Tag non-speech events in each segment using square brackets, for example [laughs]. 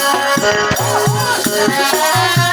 Oh, my God.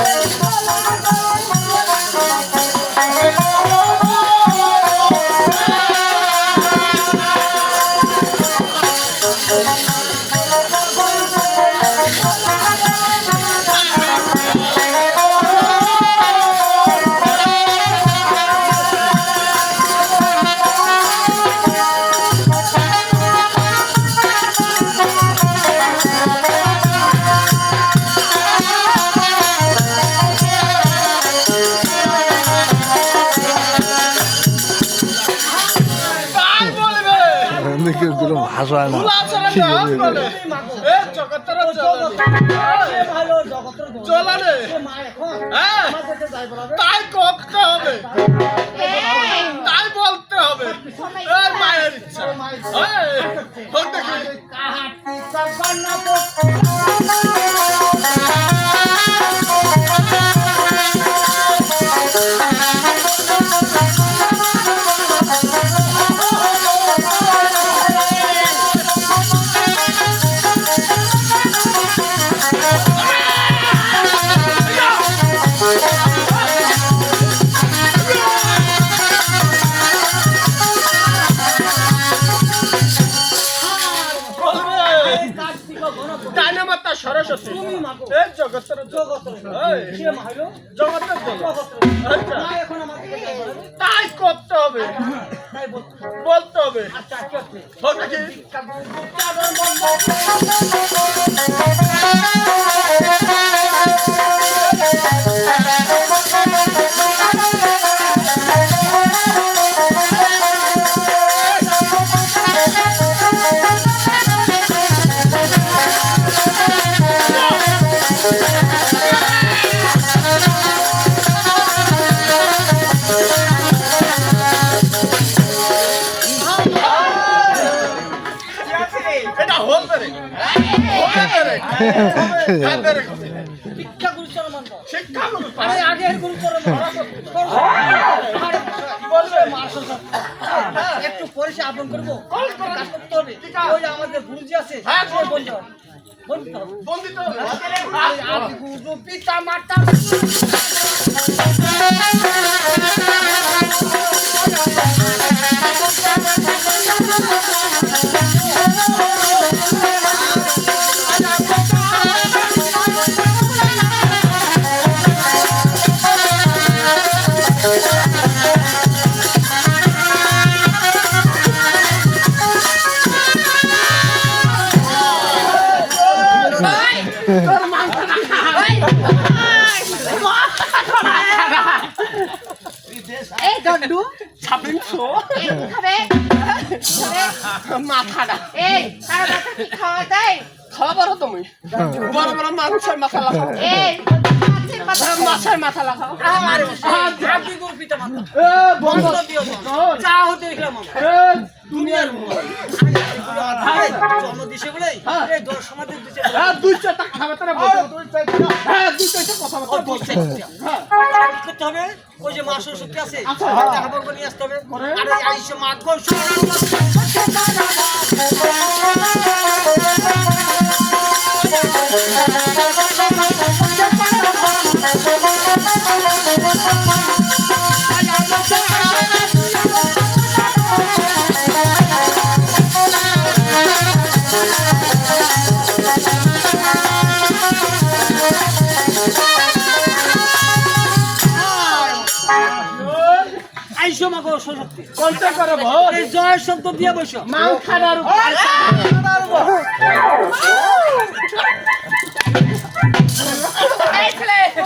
তাই তাই করতে হবে। তাই বলতে হবে। মায়ের ইচ্ছা। তাই করতে হবে। বলতে হবে। হোক একটু পরিচয় আপন করব আমাদের গুরুজি আছে সে মাতা এই ছাব্বিশশো খাবে? মাথাটা এই কারও মাথা কি খাওয়া যায় খাওয়া পারো তুমি বড় বড় মাছের মাথা লাগাও এই মাছের মাথা লাগাও। হতে দেখলাম দুনিয়ার দুই চারটা দুই চারটা বলছে করতে হবে? ওই যে আছে আচ্ছা। দেখা পাবো নিয়ে আসতে হবে। করে? আরে আইসে মা গো। আইসো মাগো সশক্তি। কোনটা করে এই জয় শব্দ দিয়ে বসো। মাং খানার এই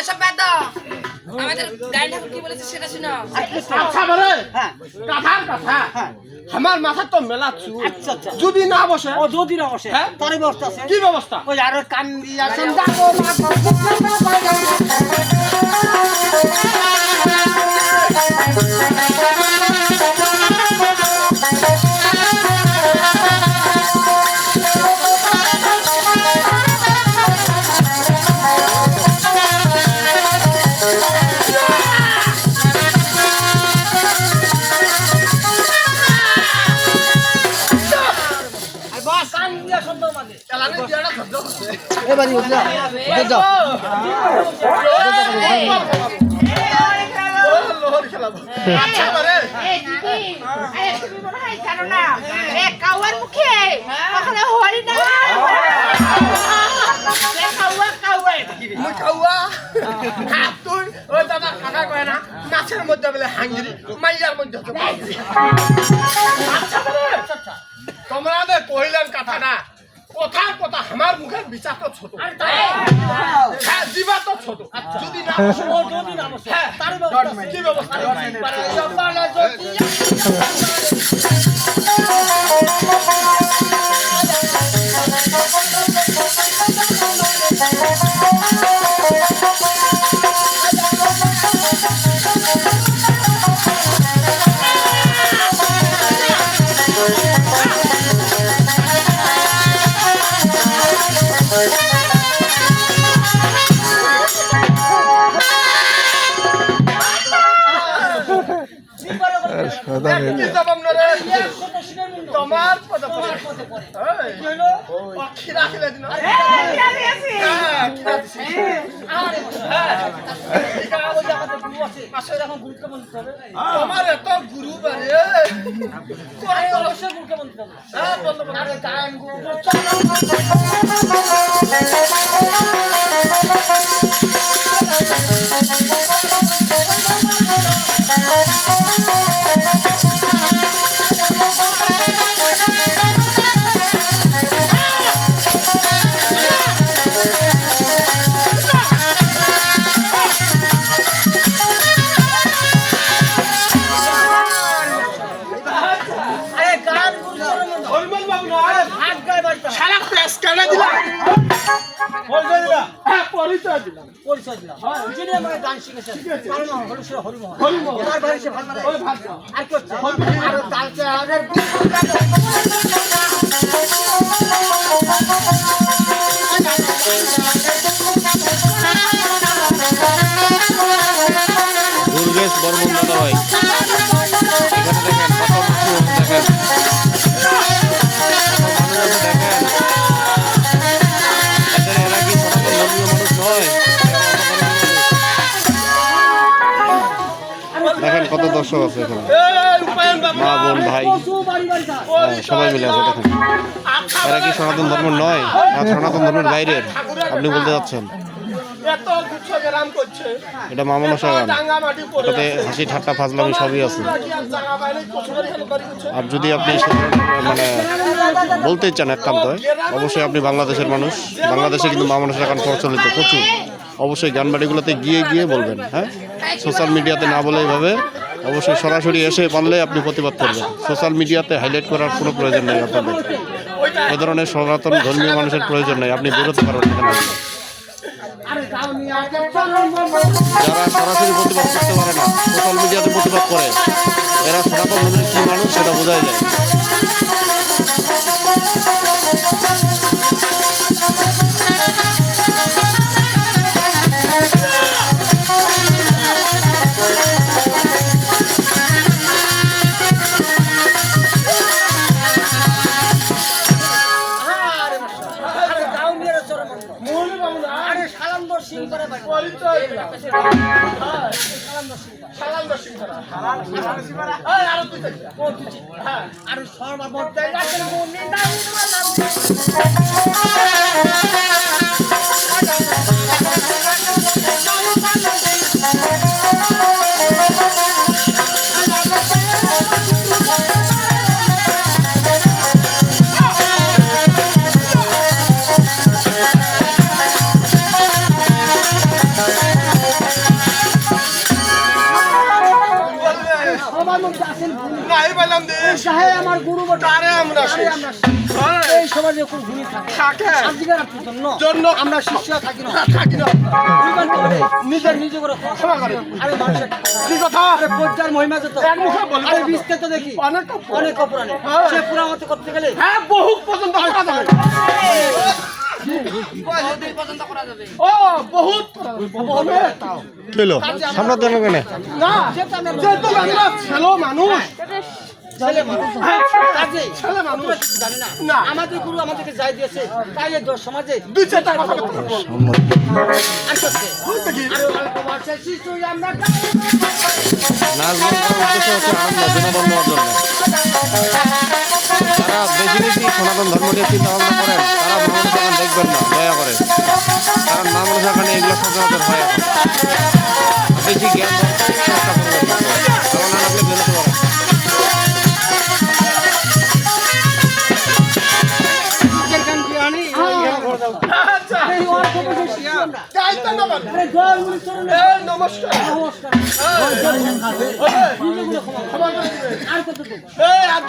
এসব বাদ দাও। আমাদের ডাইন ঠাকুর কি বলেছে সেটা শোনো। আচ্ছা বলে হ্যাঁ কথা। আমার মাথা তো মেলা চুল। আচ্ছা আচ্ছা। যদি না বসে ও যদি না বসে হ্যাঁ? তারই ব্যবস্থা আছে। কি ব্যবস্থা? ওই আরও কান দিয়ে আসেন তুই ওই দাদা। কাকা কয় না মাছের মধ্যে বলে হাঙ্গিরি মাইয়ার মধ্যে। আচ্ছা বলে, তোমাদের কহিলেন কথা না কথার কথা আমার মুখের বিচার তো ছোট। হ্যাঁ জীবা তো ছোট। যদি না যদি না হ্যাঁ তারই ব্যবস্থা তোমার এত গুরু বারে অবশ্যই গুরুকে হবে। হ্যাঁ গান গান হলো আর কি হচ্ছে? আর কালকে আমাদের দুর্গেশ বর্মন দাদা ভাই দেখেন কত মানুষ দেখেন দর্শক আছে এখানে। মা বোন ভাই। হ্যাঁ, সবাই মিলে আছে দেখেন এরা কি সনাতন ধর্ম নয়? না সনাতন ধর্মের বাইরের। আপনি বলতে যাচ্ছেন। এটা মামনসা গান ডাঙ্গা এটাতে হাসি ঠাট্টা ফাজলামি সবই আছে। আর যদি আপনি মানে বলতে চান একান্ত অবশ্যই আপনি বাংলাদেশের মানুষ। বাংলাদেশে কিন্তু মা মানুষের গান প্রচলিত প্রচুর। অবশ্যই গান বাড়িগুলোতে গিয়ে গিয়ে বলবেন হ্যাঁ? সোশ্যাল মিডিয়াতে না বলে এইভাবে অবশ্যই সরাসরি এসে পারলে আপনি প্রতিবাদ করবেন। সোশ্যাল মিডিয়াতে হাইলাইট করার কোনো প্রয়োজন নেই আপনাদের। এ ধরনের সনাতন ধর্মীয় মানুষের প্রয়োজন নেই। আপনি বেরোতে পারবেন যারা সরাসরি প্রতিবাদ করতে পারে না, সোশ্যাল মিডিয়াতে প্রতিবাদ করে, এরা সনাতন ধর্মের কী মানুষ সেটা বোঝাই যায়। সালান্দর সিং করে পরিচয় হ্যাঁ, সালাম দর্শন করা। সালাম দর্শন করা। আরও দুটি। হ্যাঁ। আর সর্বমধ্যে রাতের নাই মালাম। বলবে, এই সমাজে খুব গুণী থাকে জন্য আমরা শিষ্য থাকি না থাকি না। নিজের নিজে করে ক্ষমা করে। আরে মানুষের কি কথা? আরে পর্যার মহিমা যত এক মুখে বলব। আরে বিস্তারিত দেখি অনেক অনেক অপরাধে হ্যাঁ। সে পুরামত করতে গেলে হ্যাঁ, বহু পর্যন্ত করা যাবে। ও, বহুত করা যাবে। হবে তাও। কি হলো সামনে মানুষ, হ্যাঁ, না? না। আমাদের গুরু আমাদেরকে যাই দিয়েছে। তাই এই সমাজে দুই চারটা কথা বেশি বেশি সনাতন ধর্ম নিয়ে চিন্তা ভাবনা করেন তারা মানুষ এখন দেখবেন না দয়া করে কারণ মা মানুষ এখানে এগুলো সচরাচর হয়। এখন বেশি জ্ঞান চেষ্টা করবেন না নমস্কার। নমস্কার। আর কতটুকু এই, আর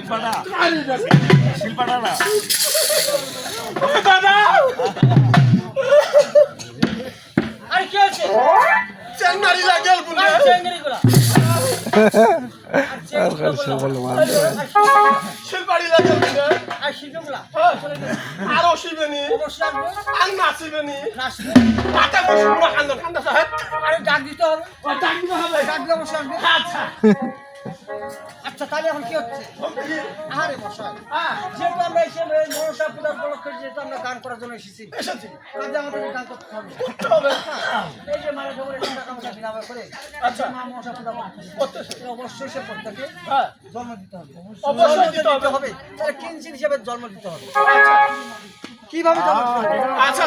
একটা। হ্যাঁ। আরে বন্দনা আর কি আছে চেন্নারি লাগেল বলে। আর চেঙ্গরি গুলা আর কাছে বলো মানতে লাগেল বলে। আর শিশুগুলা হ্যাঁ। আর অসিবেনি। আর নাচিবেনি। নাচবে টাকা পুরো কান্দো, কান্দো সাহেব। আরে ডাক দিতে হবে ডাক দিতে হবে। ডাক দিয়ে অবশ্যই আসবে আচ্ছা। আচ্ছা তাহলে এখন কি হচ্ছে? আরে মশাই হ্যাঁ, যেহেতু আমরা এসে মনসা পূজার উপলক্ষে যেহেতু আমরা গান করার জন্য এসেছি। কাজে আমাদের গান করতে হবে করতে হবে। এই যে মারা খবরে টাকা পয়সা করে আচ্ছা। মা মনসা পূজা। করতেছে। অবশ্যই সে প্রত্যেকে হ্যাঁ, জন্ম দিতে হবে অবশ্যই দিতে হবে। হবে তাহলে কিঞ্চিত হিসেবে জন্ম দিতে হবে কীভাবে দিতে হবে আচ্ছা,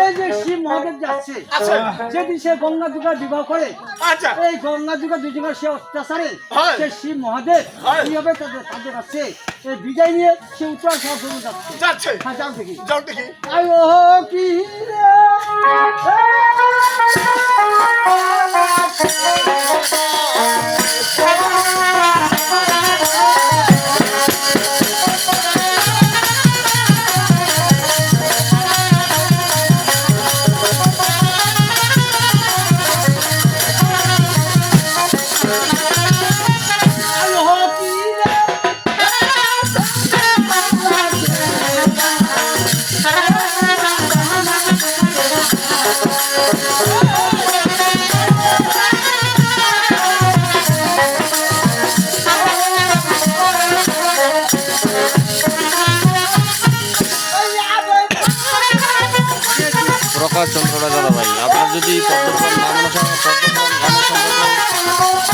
এই যে শিব মহাদেব যাচ্ছে আচ্ছা। যেদিন সে গঙ্গা যুগা বিবাহ করে আচ্ছা। এই গঙ্গা যুগা দুজনের সে অত্যাচারে সে শিব মহাদেব কীভাবে তাদের এই বিজয় নিয়ে সে উত্তর যাচ্ছে যাচ্ছে। হ্যাঁ যাও দেখি যাও দেখি। আই ও কি আই চন্দ্ররা দাদা ভাই। আপনার যদি পদ্মপুরাণ মামনসা পদ্মপুরাণ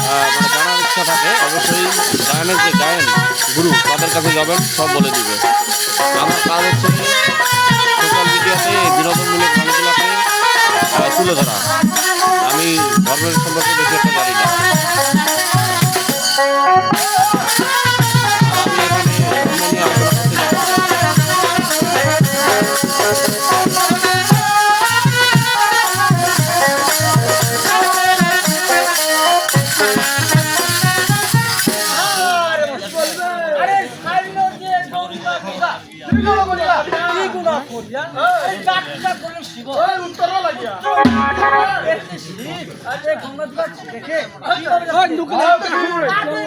গানের জানার ইচ্ছা থাকে, অবশ্যই গায়নের যে গায়ন, গুরু তাদের কাছে যাবেন, সব বলে দিবে। আমার কাজ হচ্ছে সোশ্যাল মিডিয়াতে বিনোদনমূলক গানগুলোকে তুলে ধরা। আমি ধর্মের সম্পর্কে বেশি একটা জানি না। কি গুণা করিয়া এই কাটটা করল শিব ওই উত্তর লাগিয়া আরে গঙ্গা দুয়ার দেখে কি হবে আরে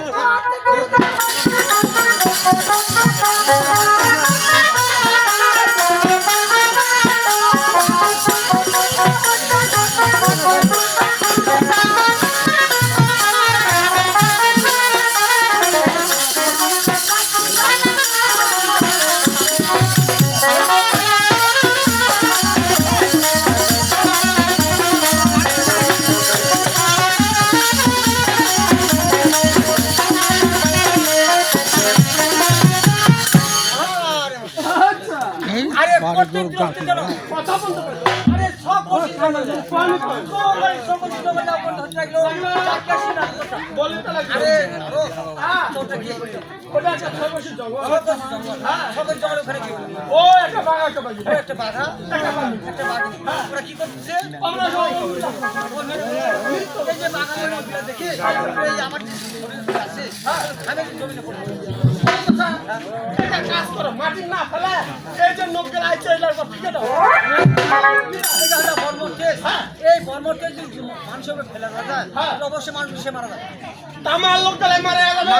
ওরা কি করতেছে? দেখে আমার জমিনে পড়ে একটা কাজ করো মাটি না ফেলে এই যে নৌকের আইছে এটার উপর ফিকে দাও এটা হলো বর্মকেশ যদি মানুষের ফেলে দেওয়া যায় অবশ্যই মানুষ সে মারা যাবে তামার লোক গেলে মারা যাবে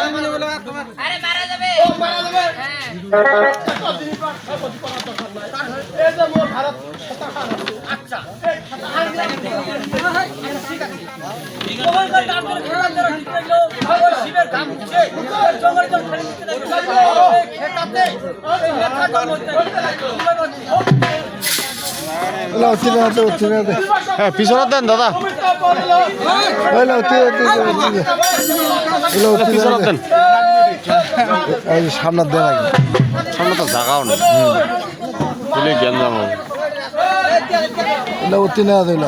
আরে মারা যাবে ও মারা যাবে একটা দিন পর সর্বদি করার দরকার নাই এই যে মোর ভারত ছাতা খান আছে। আচ্ছা ঠিক শিবের ঘাম উঠছে। জঙ্গলে জল দিতে দে হ্যাঁ পিছনে দেন দাদা। পিছনে দেন। সামনে সামনে তো জাগাও নেই তুলে জ্ঞান জাম হবে এলা অতি না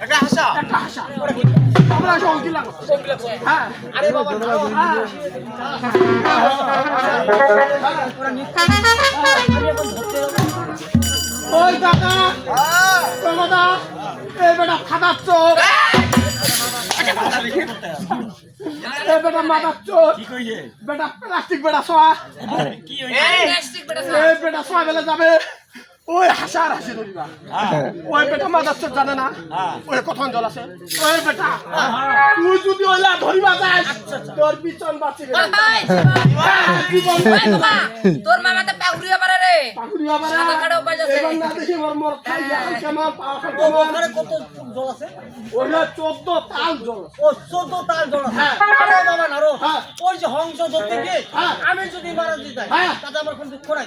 একটা হাসা। একটা হাসা। আমরা হ্যাঁ। আরে বাবা ওই দাদা দাদা এই বেটা ফাদার চোর। এই! বেটা মাদার চোর। বেটা প্লাস্টিক বেটা সোয়া। বেটা সোয়া বেলা যাবে। ওই হাসা আর হাসি ধরিবা। ওই বেটা মাদার জানে না? ওই কখন জল আছে। ওই বেটা তুই যদি ওইলা ধরিবা যায় তোর বিচন বাঁচিবে জীবন তোর মামা তো পাগুড়িয়া পারে রে। পাকুড়ি হবে না সাদা কাটা উপায় আছে। এবার না দেখি মোর মোর খাই যায় কেমন পাওয়া ওখানে কত জল আছে? ওইটা চোদ্দ তাল জল ও চোদ্দ তাল জল আছে। হ্যাঁ। আরে বাবা না হ্যাঁ। ওই যে হংস ধরতে গিয়ে হ্যাঁ। আমি যদি মারা হ্যাঁ। তাতে আমার কোনো দুঃখ নাই।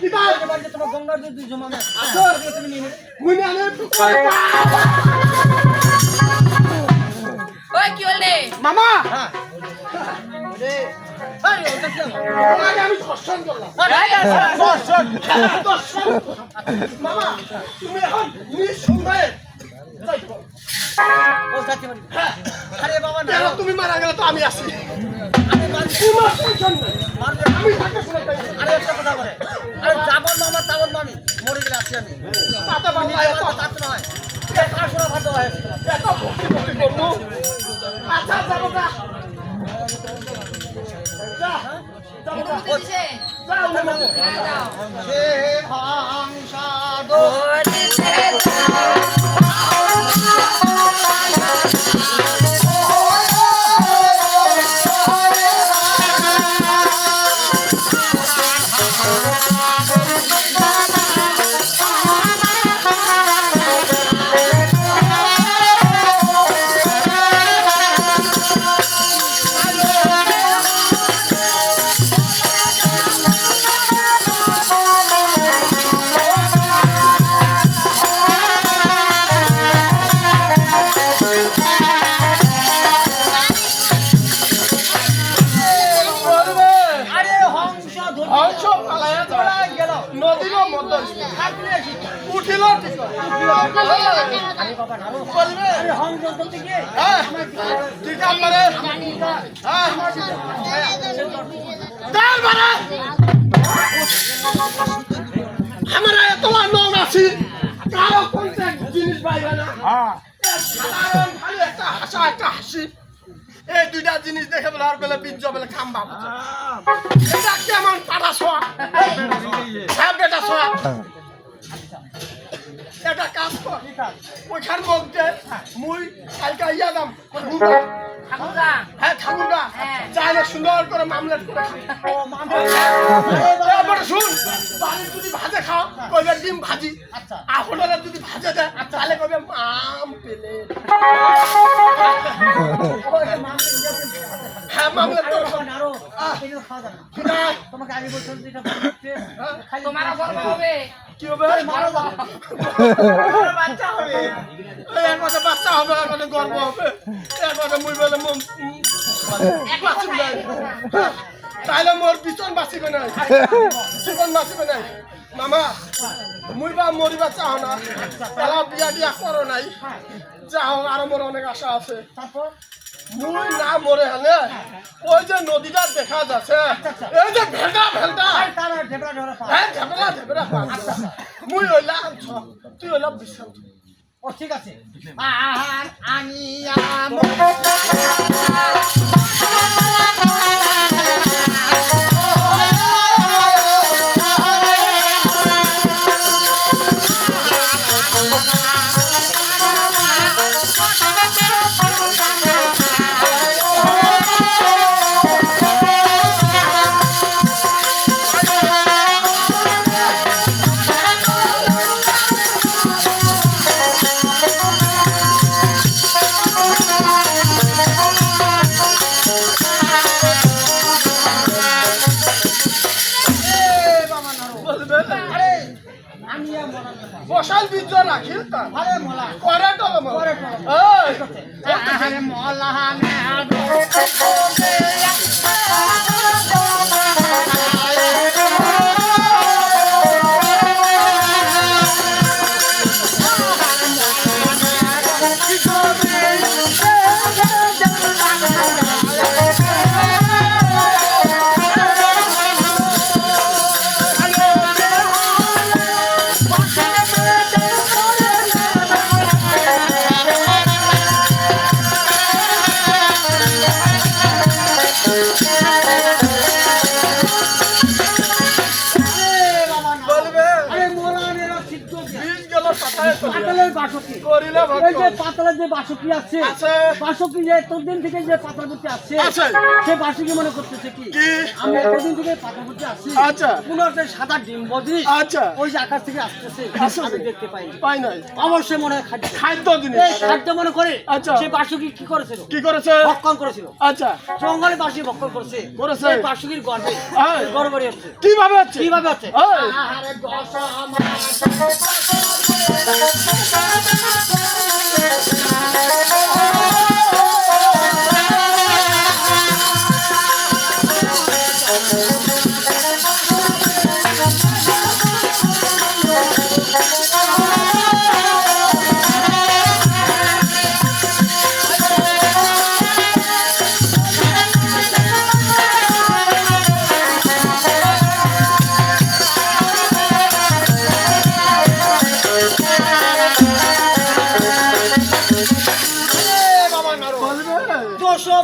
তোমার গঙ্গার যদি জমাবে ওই কি হলে মামা! মামা তুমি এখন নিঃসন্দেহে আরে বাবা না। তুমি মারা গেলে তো আমি তাই আরে একটা কথা বলে। আরে যাবর মামা তাবর মামি মরে গেলে আছি আমি। তাতে বাংলা আমি এত আমার তাতে নয় এটা কাশোরা হয়? এত ভক্তি ভক্তি করব আচ্ছা যাব যা যা যাব যা দিছে যাও না মামু হ্যাঁ যাও। সে হাংসাদ ওরে তারপরে আমরা। এত নন আছি কারও জিনিস পাইবে না? সাধারণ একটা হাসা একটা হাসি। এই দুইটা জিনিস দেখে বলে আর বেলা বীর্য বেলা খাম্বা। এটা কেমন পাটা শোয়া হ্যাঁ বেটা শোয়া একটা কাজ কর ওইখান মধ্যে মুই কালকে ইয়া দাম হ্যাঁ ঠাকুরদা চাইলে সুন্দর করে মামলেট করে শুন বাড়ি যদি ভাজে খাও কইবে ডিম ভাজি। আচ্ছা। আর যদি ভাজে দেয় তাহলে কইবে মাম পেলে? হ্যাঁ মামলেট করে খাও। আরও এগুলো খাওয়া যাবে না। না, তোমাকে আগে বলছিলাম যে এটা খাই তোমারও গর্ব হবে। কি হবে? বাচ্চা হবে। এক কথা বাচ্চা হবে এক কথা গর্ব হবে। এক কথা মুই বলে। তাইলে মোর পিছন বাঁচিবে নাই। পিছন বাঁচিবে নাই। মামা মুই বা মরিবা চাও না। তারা বিয়া দিয়া করো নাই। যাও আরও মোর অনেক আশা আছে। মুই না মরে হলে ওই যে নদীটা দেখা যাচ্ছে। এই যে ঢেবরা পা হ্যাঁ ঝামেলা ঝামেলা মুই হইলাম তুই হইলাম বিশ্রাম ও ঠিক আছে। আর আমি [laughs] আরে মলা আমি বলবে করিলে এই যে পাতালের যে বাসকি আছে। বাসকি যে এতদিন থেকে যে প্রতি আছে। সে বাসকি মনে করতেছে কি? আমি এতদিন থেকে প্রতি আছি আচ্ছা। সাদা ডিম বদি আচ্ছা। ওই যে আকাশ থেকে আসতেছে। আমি দেখতে পাই পাই নাই অবশ্যই মনে হয় খাদ্য খাদ্য জিনিস খাদ্য মনে করে আচ্ছা। সে বাসুকি কি করেছিল কি করেছে ভক্ষণ করেছিল আচ্ছা জঙ্গলে বাসি ভক্ষণ করেছে করেছে। বাসুকির গর্ভে এই। গর্ভরে হচ্ছে কীভাবে হচ্ছে কীভাবে হচ্ছে এই। আহারে দশা আমার বলবে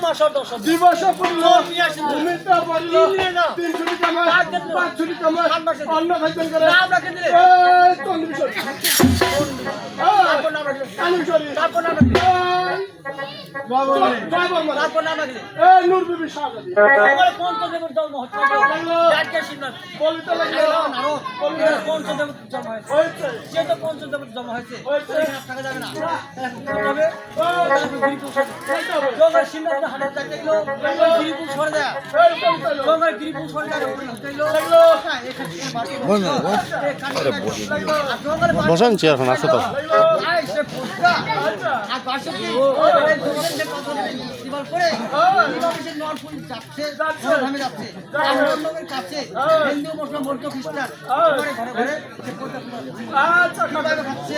দশ মাসের দশ দিবস পড়ল নিয়ে আসেন। ভূমিটা পড়ল তিন ছুটি কামায় পাঁচ ছুটি কামায় পাঁচ মাসে। করে নাম রাখে দিলে। তন্দ্রিশরি। তারপর নাম রাখলে পঞ্চদেবের জন্ম হয়েছে থাকা চেয়ারখান আছে তো। আর বাসকি, এই কথা দিবার করে কীভাবে সে যাচ্ছে ধামে যাচ্ছে লোকের কাছে হিন্দু মুসলিম বৌদ্ধ খ্রিস্টান ঘরে ঘরে করে। কীভাবে খাচ্ছে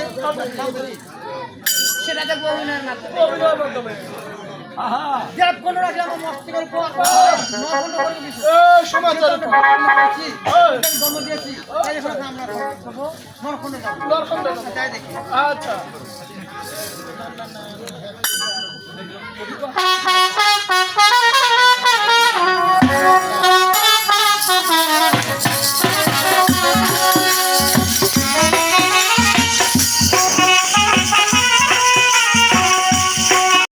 সেটা দেখব অভিনয়ের মাধ্যমে। তাই দেখি আচ্ছা Ha ha ha ha ha!